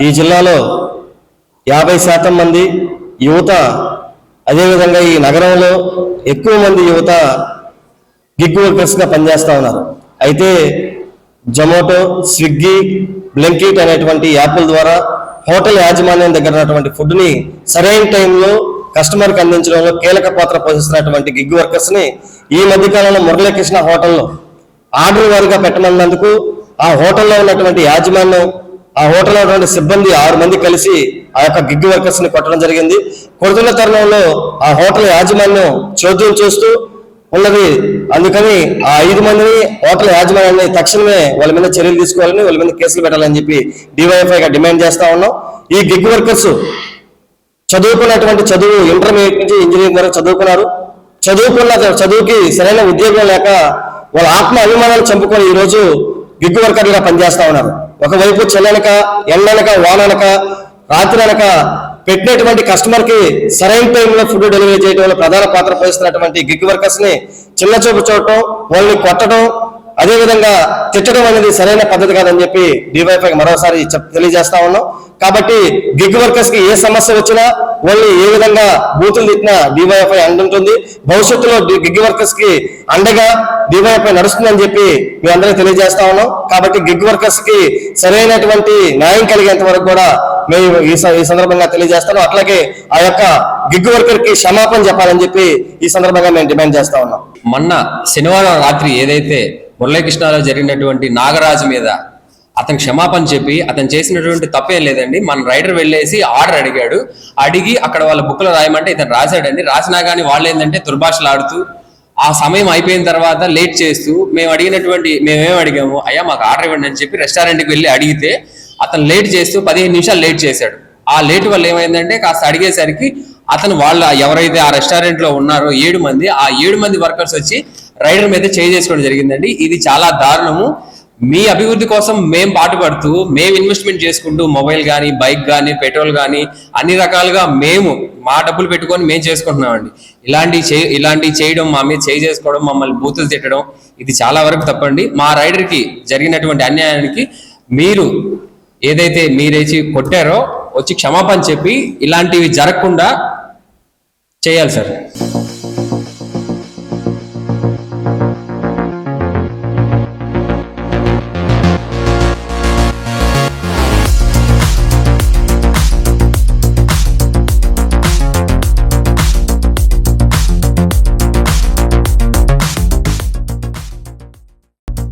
ఈ జిల్లాలో యాభై శాతం మంది యువత అదేవిధంగా ఈ నగరంలో ఎక్కువ మంది యువత గిగ్ వర్కర్స్గా పనిచేస్తూ ఉన్నారు. అయితే జొమాటో స్విగ్గీ బ్లింకిట్ అనేటువంటి యాప్ల ద్వారా హోటల్ యాజమాన్యం దగ్గర ఉన్నటువంటి ఫుడ్ని సరైన టైంలో కస్టమర్కి అందించడంలో కీలక పాత్ర పోషిస్తున్నటువంటి గిగ్ వర్కర్స్ని ఈ మధ్యకాలంలో మురళీకృష్ణ హోటల్లో ఆర్డర్ వారిగా పెట్టమన్నందుకు ఆ హోటల్లో ఉన్నటువంటి యాజమాన్యం ఆ హోటల్ ఉన్నటువంటి సిబ్బంది ఆరు మంది కలిసి ఆ యొక్క గిగ్ వర్కర్స్ని కొట్టడం జరిగింది. కొడుతున్న తరుణంలో ఆ హోటల్ యాజమాన్యం చోద్యం చేస్తూ ఉన్నది. అందుకని ఆ ఐదు మందిని హోటల్ యాజమాన్యాన్ని తక్షణమే వాళ్ళ మీద చర్యలు తీసుకోవాలని వాళ్ళ మీద కేసులు పెట్టాలని చెప్పి డివైఎఫ్ఐగా డిమాండ్ చేస్తా ఉన్నాం. ఈ గిగ్ వర్కర్స్ చదువుకున్నటువంటి చదువు ఇంటర్మీడియట్ నుంచి ఇంజనీరింగ్ వరకు చదువుకున్నారు. చదువుకున్న చదువుకి సరైన ఉద్యోగం లేక వాళ్ళ ఆత్మ అభిమానాలు చంపుకొని ఈరోజు గిగ్ వర్కర్లుగా పనిచేస్తా ఉన్నారు. ఒకవైపు చెల్లనక ఎండనక వాననక రాత్రి అనక పెట్టినటువంటి కస్టమర్కి సరైన టైంలో ఫుడ్ డెలివరీ చేయడంలో ప్రధాన పాత్ర పోషిస్తున్నటువంటి గిగ్ వర్కర్స్ని చిన్న చూపు చూడటం వాళ్ళని కొట్టడం అదేవిధంగా తిట్టడం అనేది సరైన పద్ధతి కాదని చెప్పి డివైఫై మరోసారి తెలియజేస్తా ఉన్నాం. కాబట్టి గిగ్ వర్కర్స్కి ఏ సమస్య వచ్చినా వాళ్ళు ఏ విధంగా బూతులు తిట్టినా డివైఎఫ్ఐ అంటుంటుంది. భవిష్యత్తులో గిగ్ వర్కర్స్కి అండగా డివైఎఫ్ఐ నడుస్తుందని చెప్పి మీ అందరికీ తెలియజేస్తా ఉన్నాం. కాబట్టి గిగ్ వర్కర్స్కి సరైనటువంటి న్యాయం కలిగేంత వరకు కూడా మేము ఈ స- ఈ సందర్భంగా తెలియజేస్తాను. అట్లాగే ఆ యొక్క గిగ్ వర్కర్కి క్షమాపణ చెప్పాలని చెప్పి ఈ సందర్భంగా మేము డిమాండ్ చేస్తా ఉన్నాం. మొన్న శనివారం రాత్రి ఏదైతే మురళీకృష్ణలో జరిగినటువంటి నాగరాజు మీద అతను క్షమాపణ చెప్పి అతను చేసినటువంటి తప్పేం లేదండి. మన రైడర్ వెళ్ళేసి ఆర్డర్ అడిగాడు. అడిగి అక్కడ వాళ్ళ బుక్లో రాయమంటే ఇతను రాశాడండి. రాసినా కానీ వాళ్ళు ఏంటంటే దుర్భాషలు ఆడుతూ ఆ సమయం అయిపోయిన తర్వాత లేట్ చేస్తూ మేము అడిగినటువంటి మేమేం అడిగాము? అయ్యా మాకు ఆర్డర్ ఇవ్వండి అని చెప్పి రెస్టారెంట్కి వెళ్ళి అడిగితే అతను లేట్ చేస్తూ పదిహేను నిమిషాలు లేట్ చేశాడు. ఆ లేట్ వల్ల ఏమైందంటే కాస్త అడిగేసరికి అతను వాళ్ళ ఎవరైతే ఆ రెస్టారెంట్లో ఉన్నారో ఏడు మంది ఆ ఏడు మంది వర్కర్స్ వచ్చి రైడర్ మీద చేయి చేసుకోవడం జరిగిందండి. ఇది చాలా దారుణము. మీ అభివృద్ధి కోసం మేము పాటుపడుతూ మేము ఇన్వెస్ట్మెంట్ చేసుకుంటూ మొబైల్ కానీ బైక్ కానీ పెట్రోల్ కానీ అన్ని రకాలుగా మేము మా డబ్బులు పెట్టుకొని మేము చేసుకుంటున్నామండి. ఇలాంటి చే ఇలాంటివి చేయడం మా మీద చేయి చేసుకోవడం మమ్మల్ని బూతులు తిట్టడం ఇది చాలా వరకు తప్పండి. మా రైడర్కి జరిగినటువంటి అన్యాయానికి మీరు ఏదైతే మీరేసి కొట్టారో వచ్చి క్షమాపణ చెప్పి ఇలాంటివి జరగకుండా చేయాలి సార్.